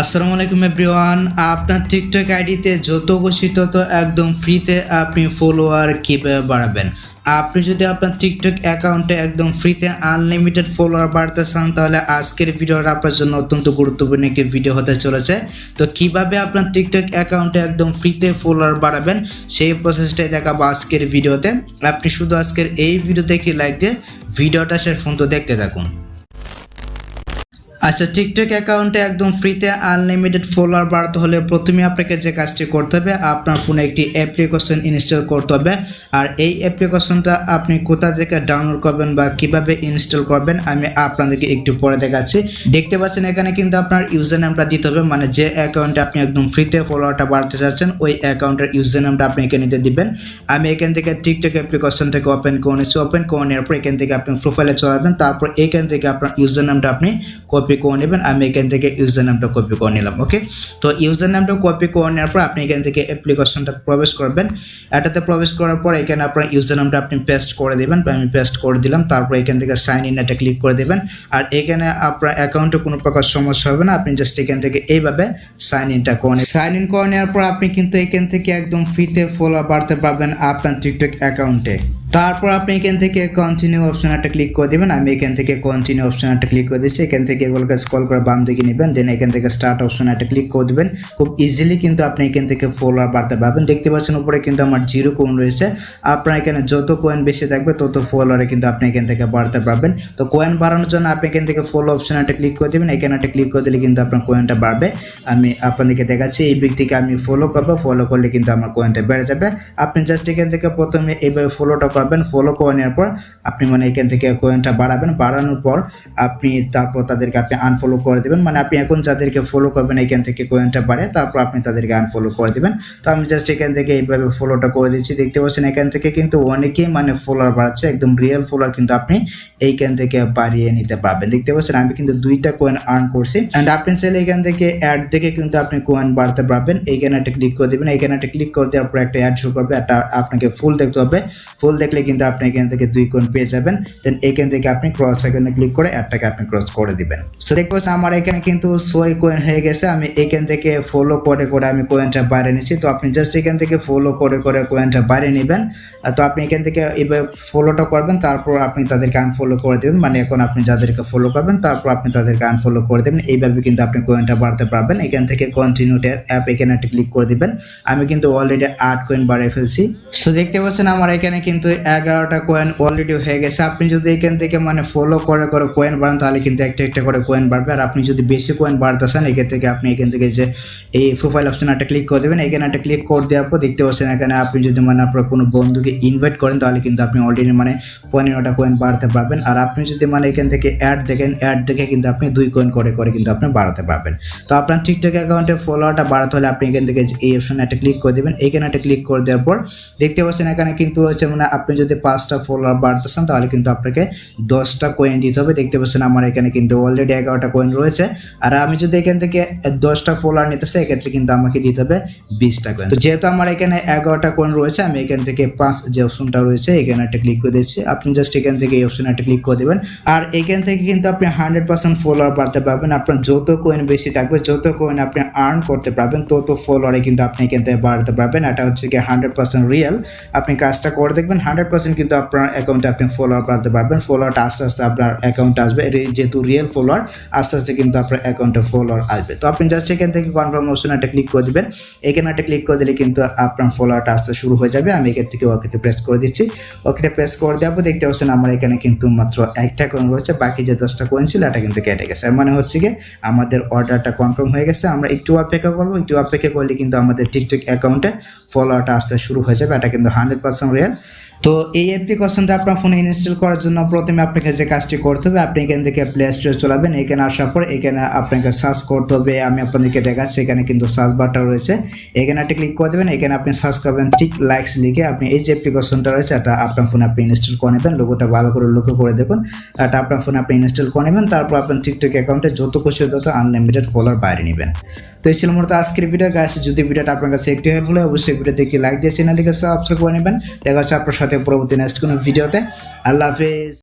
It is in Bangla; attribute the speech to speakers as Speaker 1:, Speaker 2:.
Speaker 1: আসসালামু আলাইকুম এভরিওয়ান, আপনার টিকটক আইডিতে যত খুশি তত একদম ফ্রিতে আপনি ফলোয়ার কীভাবে বাড়াবেন। আপনি যদি আপনার টিকটক অ্যাকাউন্টে একদম ফ্রিতে আনলিমিটেড ফলোয়ার বাড়তে চান, তাহলে আজকের ভিডিওটা আপনার জন্য অত্যন্ত গুরুত্বপূর্ণ একটি ভিডিও হতে চলেছে। তো কীভাবে আপনার টিকটক অ্যাকাউন্টে একদম ফ্রিতে ফলোয়ার বাড়াবেন, সেই প্রসেসটাই দেখাবো আজকের ভিডিওতে। আপনি শুধু আজকের এই ভিডিও দেখে লাইক দিয়ে ভিডিওটা শেষ পর্যন্ত দেখতে থাকুন। আচ্ছা টিকটক অ্যাকাউন্টে একদম ফ্রিতে আনলিমিটেড ফলোয়ার বাড়াতে হলে প্রথমে আপনাকে যে কাজটি করতে হবে, আপনার ফোনে একটি অ্যাপ্লিকেশন ইনস্টল করতে হবে। আর এই অ্যাপ্লিকেশনটা আপনি কোথা থেকে ডাউনলোড করবেন বা কীভাবে ইনস্টল করবেন, আমি আপনাদেরকে একটু পরে দেখাচ্ছি। দেখতে পাচ্ছেন, এখানে কিন্তু আপনার ইউজার নামটা দিতে হবে মানে যে অ্যাকাউন্টে আপনি একদম ফ্রিতে ফলোয়ারটা বাড়াতে চাচ্ছেন, ওই অ্যাকাউন্টের ইউজার নামটা আপনি এখানে দিয়ে দিবেন। আমি এখান থেকে টিকটক অ্যাপ্লিকেশন থেকে ওপেন করে নিচ্ছি। ওপেন করে নেওয়ার পর এখান থেকে আপনি প্রোফাইলে চলাবেন তারপর এখান থেকে আপনার ইউজার নামটা আপনি কপি করে নেবেন, আমি এখান থেকে ইউজার নামটা কপি করে নিলাম ওকে তো ইউজার নামটা কপি করে নেওয়ার পর আপনি এখান থেকে অ্যাপ্লিকেশনটা প্রবেশ করবেন। এটাতে প্রবেশ করার পর এখানে আপনার ইউজার নামটা আপনি পেস্ট করে দেবেন আমি পেস্ট করে দিলাম, তারপর এখান থেকে সাইন ইন এটা ক্লিক করে দেবেন। আর এখানে আপনার অ্যাকাউন্টে কোনো প্রকার সমস্যা হবে না, আপনি জাস্ট এখান থেকে এইভাবে সাইন ইনটা করে সাইন ইন করে নেওয়ার পর আপনি কিন্তু এখান থেকে একদম ফ্রিতে ফলোয়ার বাড়তে পারবেন আপনার টিকটক অ্যাকাউন্টে তারপর আপনি এখান থেকে কন্টিনিউ অপশন একটা ক্লিক করে দেবেন। আমি এখান থেকে কন্টিনিউ অপশন একটা ক্লিক করে দিচ্ছি। এখান থেকে এগুলোকে স্কল করে বাম দিকে নেবেন। দেন এখান থেকে স্টার্ট অপশন একটা ক্লিক করে দেবেন। খুব ইজিলি কিন্তু আপনি এখান থেকে ফলোয়ার বাড়তে পারবেন। দেখতে পাচ্ছেন উপরে কিন্তু আমার জিরো কোয়েন রয়েছে। আপনার এখানে যত কোয়েন বেশি থাকবে, তত ফলোয়ারে কিন্তু আপনি এখান থেকে বাড়তে পারবেন। তো কোয়েন বাড়ানোর জন্য আপনি এখান থেকে ফলো অপশন একটা ক্লিক করে দেবেন। এখানে একটা ক্লিক করে দিলে কিন্তু আপনার কোয়েনটা বাড়বে। আমি আপনাদেরকে দেখাচ্ছি, এই ব্যক্তিকে আমি ফলো করব। ফলো করলে কিন্তু আমার কোয়েনটা বেড়ে যাবে। আপনি জাস্ট এখান থেকে প্রথমে এইভাবে ফলোটা করবেন ফলো করে নেওয়ার পর আপনি মানে এখান থেকে কোয়েনটা বাড়াবেন। বাড়ানোর পর আপনি তারপর তাদেরকে আপনি আনফলো করে দেবেন। মানে আপনি এখন যাদেরকে ফলো করবেন, এখান থেকে কোয়েনটা বাড়ে তারপর আপনি তাদেরকে আনফলো করে দেবেন। তো আমি জাস্ট এখান থেকে এইভাবে ফলোটা করে দিচ্ছি। দেখতে পাচ্ছেন এখান থেকে কিন্তু অনেকেই মানে ফলোয়ার বাড়াচ্ছে, একদম রিয়েল ফলোয়ার কিন্তু আপনি এইখান থেকে বাড়িয়ে নিতে পারবেন। দেখতে পাচ্ছেন আমি কিন্তু দুইটা কোয়েন আর্ন করছি। অ্যান্ড আপনি চাইলে এখান থেকে অ্যাড দেখে কিন্তু আপনি কোয়েন বাড়তে পারবেন। এইখানে একটা ক্লিক করে দেবেন। এইখানে একটা ক্লিক করে দেওয়ার পর একটা অ্যাড শুরু করবে। একটা আপনাকে ফুল দেখতে হবে। ফুল দেখলে কিন্তু আপনি এখান থেকে দুই কোয়েন পেয়ে যাবেন। দেন এখান থেকে আপনি ক্রস আইকনে ক্লিক করে অ্যাডটাকে আপনি ক্রস করে দিবেন। সো পাচ্ছেন আমার এখানে কিন্তু ছয় কোয়েন হয়ে গেছে। আমি এখান থেকে ফলো করে করে আমি কোয়েনটা বাইরে নিচ্ছি। তো আপনি জাস্ট এখান থেকে ফলো করে করে কোয়েনটা বাইরে নেবেন। তো আপনি এখান থেকে এবার ফলোটা করবেন। তারপর আপনি তাদেরকে আনফলো করে দেবেন। মানে এখন আপনি যাদেরকে ফলো করবেন, তারপর আপনি তাদেরকে আনফলো করে দেবেন। এইভাবে কিন্তু আপনি কোয়েনটা বাড়তে পারবেন। এখান থেকে কন্টিনিউ অ্যাপ এখানে ক্লিক করে দিবেন। আমি কিন্তু অলরেডি আট কোয়েন বাড়িয়ে ফেলছি। সো দেখতে পাচ্ছেন আমার এখানে কিন্তু এগারোটা কোয়েন অলরেডি হয়ে গেছে। আপনি যদি এখান থেকে মানে ফলো করে করে কোয়েন বাড়ান, তাহলে কিন্তু একটা একটা করে কোয়েন বাড়বে। আর আপনি যদি বেশি কোয়েন বাড়তে চান এখান থেকে আপনি এখান থেকে যে এই প্রোফাইল অপশন একটা ক্লিক করে দেবেন। এখানে একটা ক্লিক করে দেওয়ার পর দেখতে পাচ্ছেন এখানে আপনি যদি মানে আপনার কোনো বন্ধুকে ইনভাইট করেন, তাহলে কিন্তু আপনি অলরেডি মানে পনেরোটা কোয়েন বাড়াতে পারবেন। আর আপনি যদি মানে এখান থেকে অ্যাড দেখেন অ্যাড দেখে কিন্তু আপনি দুই কোয়েন করে করে কিন্তু আপনি বাড়াতে পারবেন। তো আপনার ঠিকঠাক অ্যাকাউন্টে ফলোয়ারটা বাড়াতে হলে আপনি এখান থেকে এই অপশনে একটা ক্লিক করে দেবেন। এখানে একটা ক্লিক করে দেওয়ার পর দেখতে পাচ্ছেন এখানে কিন্তু হচ্ছে মানে আপনি যদি পাঁচটা ফলোয়ার বাড়তে চান, তাহলে কিন্তু আপনাকে দশটা কয়েন দিতে হবে। দেখতে পাচ্ছেন আমার এখানে কিন্তু অলরেডি এগারোটা কয়েন রয়েছে। আর আমি যদি এখান থেকে দশটা ফলোয়ার নিতে চাই, এক্ষেত্রে কিন্তু আমাকে দিতে হবে বিশটা কয়েন তো যেহেতু আমার এখানে এগারোটা কয়েন রয়েছে, আমি এখান থেকে পাঁচ যে অপশনটা রয়েছে, এখানে একটা ক্লিক করে দিচ্ছি। আপনি জাস্ট এখান থেকে এই অপশনে একটা ক্লিক করে দেবেন। আর এখান থেকে কিন্তু আপনি হান্ড্রেড পার্সেন্ট ফলোয়ার বাড়তে পারবেন। আপনার যত কয়েন বেশি থাকবে, যত কয়েন আপনি আর্ন করতে পারবেন, তত ফলোয়ারে কিন্তু আপনি এখান থেকে বাড়তে পারবেন। এটা হচ্ছে কি হান্ড্রেড পার্সেন্ট রিয়েল আপনি কাজটা করে দেখবেন হান্ড্রেড পার্সেন্ট কিন্তু আপনার অ্যাকাউন্টে আপনি ফলোয়ার বাড়তে পারবেন। ফলোয়ারটা আস্তে আস্তে আপনার অ্যাকাউন্টে আসবে। যেহেতু রিয়েল ফলোয়ার আস্তে আস্তে কিন্তু আপনার অ্যাকাউন্টে ফলোয়ার আসবে। তো আপনি জাস্ট এখান থেকে কনফার্ম অপশন একটা ক্লিক করে দিবেন। এখানে একটা ক্লিক করে দিলে কিন্তু আপনার ফলোয়ারটা আসতে শুরু হয়ে যাবে। আমি এখান থেকে ওকেতে প্রেস করে দিচ্ছি। ওকেতে প্রেস করে পর দেখতে পাচ্ছেন আমার এখানে কিন্তু মাত্র একটা কয়েন রয়েছে। বাকি যে দশটা কয়েন ছিল, এটা কিন্তু কেটে গেছে। মানে হচ্ছে কি আমাদের অর্ডারটা কনফার্ম হয়ে গেছে। আমরা একটু অপেক্ষা করব। একটু অপেক্ষা করলে কিন্তু আমাদের টিকটক অ্যাকাউন্টে ফলোয়ারটা আসতে শুরু হয়ে যাবে। এটা কিন্তু হান্ড্রেড পার্সেন্ট রিয়েল তো এই অ্যাপ্লিকেশনটা আপনার ফোনে ইনস্টল করার জন্য প্রথমে আপনাকে যে কাজটি করতে হবে, আপনি এখান থেকে প্লে স্টোরে চলাবেন এখানে আসার পর এখানে আপনাকে সার্চ করতে হবে। আমি আপনাদেরকে দেখাচ্ছি, এখানে কিন্তু সার্চ বারটা রয়েছে। এখানে একটা ক্লিক করে দেবেন, এখানে আপনি সার্চ করবেন, ঠিক লাইকস লিখে আপনি এই যে অ্যাপ্লিকেশনটা রয়েছে, এটা আপনার ফোনে আপনি ইনস্টল করে নেবেন। লোগোটা ভালো করে লক্ষ্য করে দেখুন। এটা আপনার ফোনে আপনি ইনস্টল করে নেবেন। তারপর আপনার টিকটক অ্যাকাউন্টে যত খুশি তত আনলিমিটেড ফলোয়ার বাইরে নেবেন। তো এই ছিল মূলত আজকের ভিডিও গাছ যদি ভিডিওটা আপনার কাছে একটু হেল্প হলে অবশ্যই ভিডিওতে একটি লাইক দিয়ে চ্যানেলটিকে সাবস্ক্রাইব করে নেবেন। দেখা হচ্ছে আপনার সাথে পরবর্তী নেক্সট কোনো ভিডিওতে আল্লাহ হাফেজ।